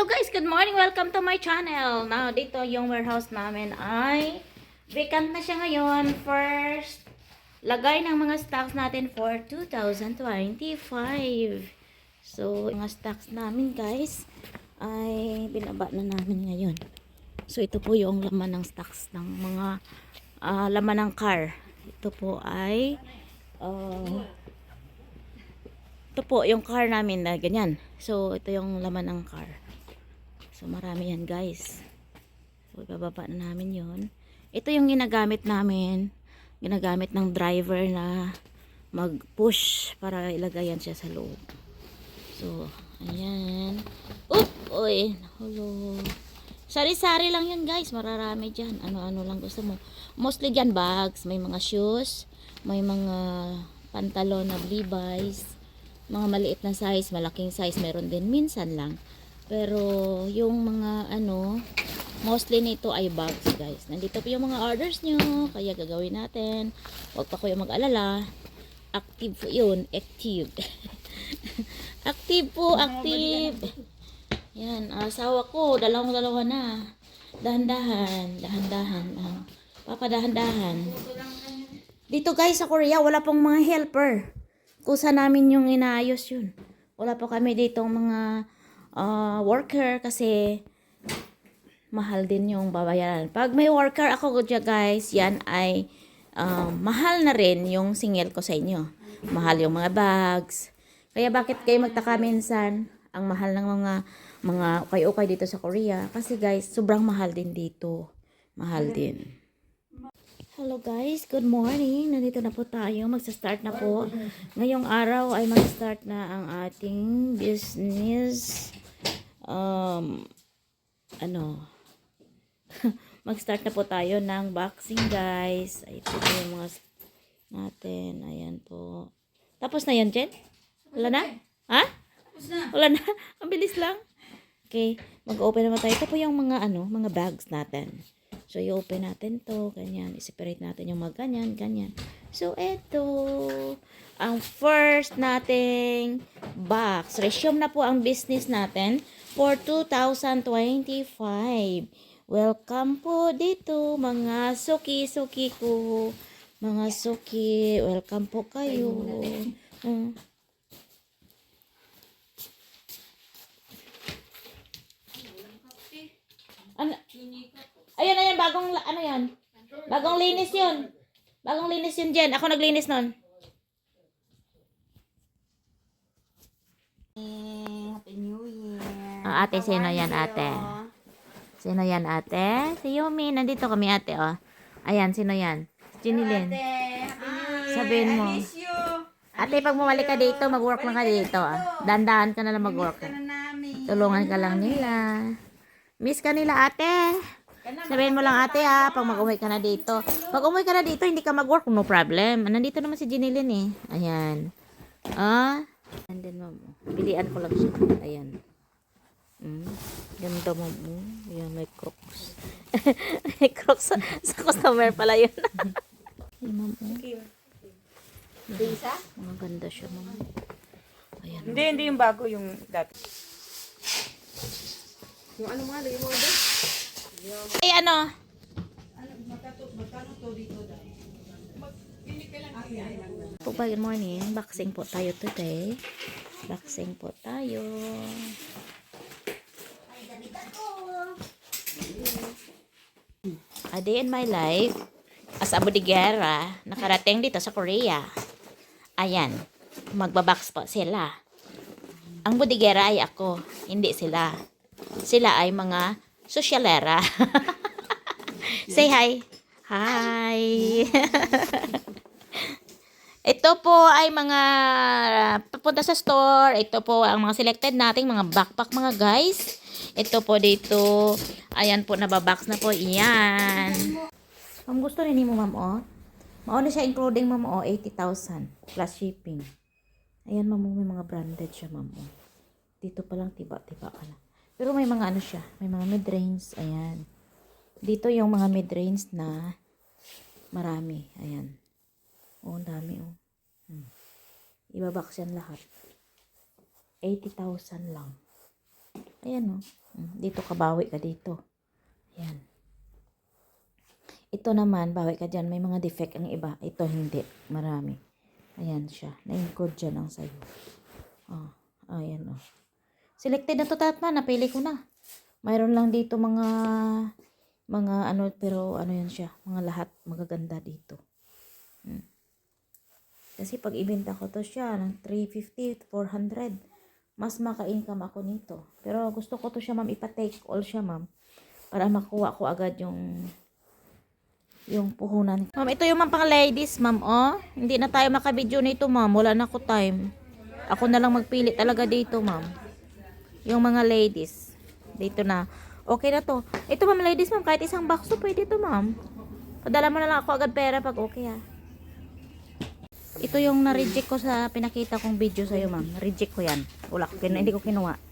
Hello guys, good morning. Welcome to my channel. Now, dito yung warehouse namin ay vacant na siya ngayon. First, lagay ng mga stocks natin for 2025. So, mga stocks namin guys ay binaba na namin ngayon. So, ito po yung laman ng stocks ng mga ah, laman ng car. Ito po ay ah, ito po yung car namin na ganyan. So, ito yung laman ng car. So, marami yan guys. So, bababa na namin yon Ito yung ginagamit namin. Ginagamit ng driver na mag-push para ilagay yan siya sa loob. So, ayan. Oop! Uy! Hello. Sari-sari lang yan guys. Mararami dyan. Ano-ano lang gusto mo. Mostly dyan bags. May mga shoes. May mga pantalon na Levi's. Mga maliit na size. Malaking size. Meron din minsan lang. Pero yung mga ano, mostly nito ay bags guys. Nandito po yung mga orders nyo. Kaya gagawin natin. Huwag pa kayo mag-alala. Active po yun. Active. active po. Active. Yan. Asawa ko. Dalawang dalawa na. Dahan-dahan. Dahan-dahan. lang. Papadahan-dahan. Dito guys sa Korea, wala pong mga helper. Kusa namin yung inaayos yun. Wala po kami ditong mga ah, worker kasi mahal din yung babayaran. Pag may worker ako dyan guys, yan ay ah, mahal na rin yung singil ko sa inyo. Mahal yung mga bags. Kaya bakit kayo magtaka minsan ang mahal ng mga mga ukay-ukay dito sa Korea? Kasi guys, sobrang mahal din dito. Mahal din. Hello guys, good morning. Nandito na po tayo. Magsa-start na po. Ngayong araw ay mag-start na ang ating business. Um, ano, mag-start na po tayo ng boxing guys. Ay, ito po yung mga natin. Ayan po. Tapos na yan, Jen? Wala na? Ha? Wala na? Ang bilis lang. Okay, mag-open naman tayo. Ito po yung mga ano, mga bags natin. So, i-open natin to, ganyan. I-separate natin yung mga ganyan, ganyan. So, eto. Ang first nating box. Resume na po ang business natin for 2025. Welcome po dito, mga suki-suki ko. Mga suki, welcome po kayo. Mm. Ano? Ayun, ayun, bagong, ano yan? Bagong linis yun. Bagong linis yun, Jen. Ako naglinis nun. Year. Ah, ate, sino yan, ate? Sino yan, ate? Si Yumi. Nandito kami, ate, oh. Ayan, sino yan? Year. Sabihin mo. Ate, pag bumalik ka dito, mag-work lang ka dito, ah. Dandahan ka na lang mag-work. Tulungan ka lang nila. Miss ka nila, ate. Sabihin mo lang, ate, ha, pag mag-uwi ka na dito. Pag umuwi ka na dito, hindi ka mag-work, no problem. Nandito naman si Lynn, eh. Ayan. Ah. And then, ma'am. Pilian ko lang siya. Ayan. Mm. Ganda, ma'am. Mm. Ayan, may crocs. may crocs sa, sa customer pala yun. Ayan, ma'am. Oh. Bisa? Mga ganda siya, ma'am. Ayan. Hindi, hindi yung bago yung dati. Ay, ano? Po ba, good morning. Boxing po tayo today. Boxing po tayo. A day in my life as a bodigera, nakarating dito sa Korea. Ayan, magbabox po sila. Ang bodigera ay ako, hindi sila. Sila ay mga sosyalera. Say hi. Hi. Ito po ay mga papunta sa store. Ito po ang mga selected nating mga backpack mga guys. Ito po dito. Ayan po, nababox na po. Iyan. Ma'am, gusto rin mo, ma'am, oh. Mauna siya including, ma'am, oh, 80,000 plus shipping. Ayan, ma'am, oh, may mga branded siya, ma'am, oh. Dito pa lang, tiba-tiba ka na. Pero may mga ano siya, may mga mid-range, ayan. Dito yung mga mid-range na marami, ayan. Oh, dami, oh. Hmm. Ibabox yan lahat. 80,000 lang. Ayan, oh. Mm, Dito ka, bawi ka dito. Ayan. Ito naman, bawi ka dyan. May mga defect ang iba. Ito, hindi. Marami. Ayan siya. Na-encode dyan ang sayo. Oh, ayan, oh. Selected na to, Tatman. Napili ko na. Mayroon lang dito mga mga ano pero ano yan siya mga lahat magaganda dito Hmm. kasi pag ibenta ko to siya ng 350 to 400 mas maka-income ako nito. Pero gusto ko to siya ma'am. Ipa-take all siya ma'am. Para makuha ko agad yung yung puhunan. Ma'am ito yung ma'am pang ladies ma'am oh. Hindi na tayo makabidyo nito ma'am. Wala na ko time. Ako na lang magpili talaga dito ma'am. Yung mga ladies. Dito na. Okay na to. Ito ma'am ladies ma'am, kahit isang box pwede to ma'am. Padala mo na lang ako agad pera pag okay ha. Ito yung na-reject ko sa pinakita kong video sa'yo ma'am. Na-reject ko yan. Wala ko, hindi ko kinuha.